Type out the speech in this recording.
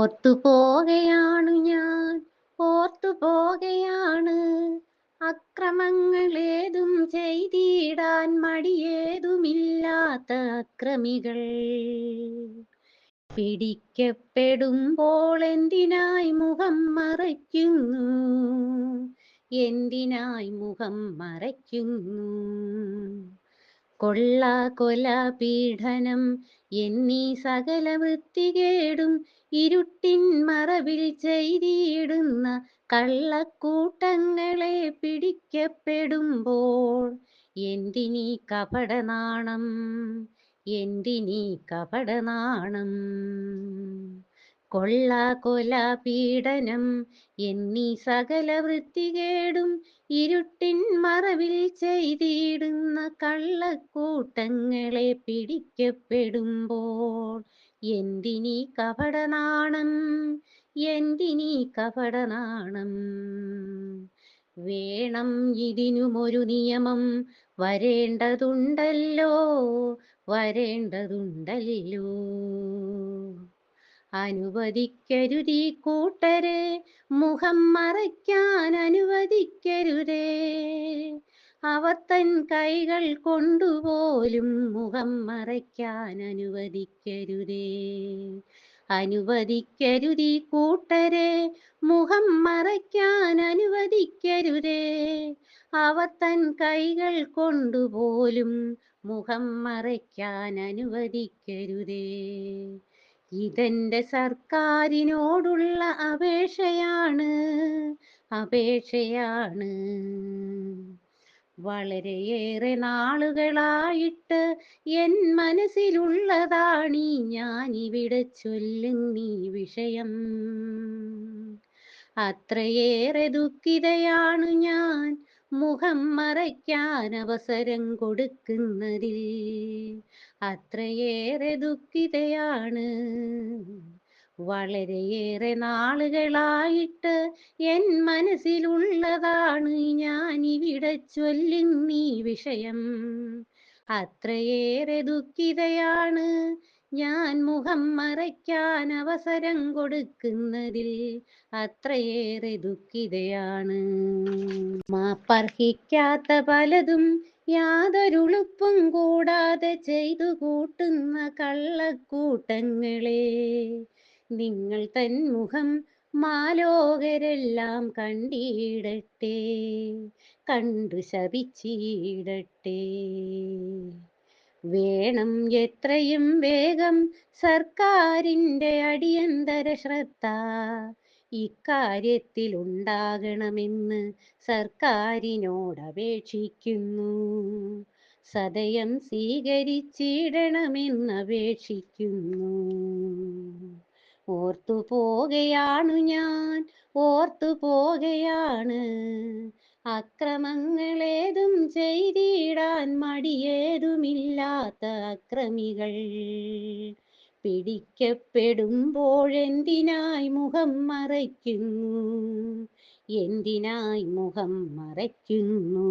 ഓർത്തു പോകയാണ് ഞാൻ ഓർത്തു പോകയാണ്. അക്രമങ്ങൾ ഏതും ചെയ്തിടാൻ മടിയേതുമില്ലാത്ത അക്രമികൾ. പിടിക്കപ്പെടുമ്പോൾ എന്തിനായി മുഖം മറയ്ക്കുന്നു? എന്തിനായി മുഖം മറയ്ക്കുന്നു? കൊള്ള കൊല പീഡനം എന്നീ സകല വൃത്തികേടും ഇരുട്ടിൻ മറവിൽ ചെയ്തിടുന്ന കള്ളക്കൂട്ടങ്ങളെ പിടിക്കപ്പെടുമ്പോൾ എന്തിനീ കപടനാണം? എന്തിനീ കപടനാണം? കൊള്ള കൊല പീഡനം എന്നീ സകല വൃത്തികേടും ഇരുട്ടിൻ മറവിൽ ചെയ്തിടുന്ന കള്ളക്കൂട്ടങ്ങളെ പിടിക്കപ്പെടുമ്പോൾ എന്തിനീ കപടനാണം എന്തിനീ കപടനാണം? വേണം ഇതിനുമൊരു നിയമം വരേണ്ടതുണ്ടല്ലോ വരേണ്ടതുണ്ടല്ലോ. അനുവദിക്കരുതീ കൂട്ടരെ മുഖം മറയ്ക്കാൻ അനുവദിക്കരുതേ. അവർ തൻ കൈകൾ കൊണ്ടുപോലും മുഖം മറയ്ക്കാൻ അനുവദിക്കരുതേ. അനുവദിക്കരുതീ കൂട്ടരെ മുഖം മറയ്ക്കാൻ അനുവദിക്കരുതേ. അവർ തൻ കൈകൾ കൊണ്ടുപോലും മുഖം മറയ്ക്കാൻ അനുവദിക്കരുതേ. ഇതെന്റെ സർക്കാരിനോടുള്ള അപേക്ഷയാണ്. അപേക്ഷയാണ്. വളരെയേറെ നാളുകളായിട്ട് എൻ മനസ്സിലുള്ളതാണീ ഞാനിവിടെ ചൊല്ലുന്നീ വിഷയം. അത്രയേറെ ദുഃഖിതയാണു ഞാൻ. മുഖം മറയ്ക്കാൻ അവസരം കൊടുക്കുന്നതിൽ അത്രയേറെ ദുഃഖിതയാണ്. വളരെയേറെ നാളുകളായിട്ട് എൻ മനസ്സിലുള്ളതാണ് ഞാൻ ഇവിടെ ചൊല്ലുന്നീ വിഷയം. അത്രയേറെ ദുഃഖിതയാണ് ഞാൻ മുഖം മറയ്ക്കാൻ അവസരം കൊടുക്കുന്നതിൽ അത്രയേറെ ദുഃഖിതയാണ്. മാപ്പർഹിക്കാത്ത പലതും യാതൊരുളുപ്പും കൂടാതെ ചെയ്തു കൂട്ടുന്ന കള്ളക്കൂട്ടങ്ങളെ. നിങ്ങൾ തൻ മുഖം മാലോകരെല്ലാം കണ്ടിടട്ടെ കണ്ടു ശപിച്ചിടട്ടെ. വേണം എത്രയും വേഗം സർക്കാരിന്റെ അടിയന്തര ശ്രദ്ധ. ഇക്കാര്യത്തിൽ ഉണ്ടാകണമെന്ന് സർക്കാരിനോട് അപേക്ഷിക്കുന്നു സദയം സ്വീകരിച്ചിടണമെന്ന് അപേക്ഷിക്കുന്നു ഓർത്തു പോകയാണു ഞാൻ ഓർത്തു പോകയാണ്. അക്രമങ്ങളേതും ചെയ്തിടാൻ മടിയേതുമില്ലാത്ത അക്രമികൾ. പിടിക്കപ്പെടുമ്പോഴെന്തിനായി മുഖം മറയ്ക്കുന്നു? എന്തിനായി മുഖം മറയ്ക്കുന്നു?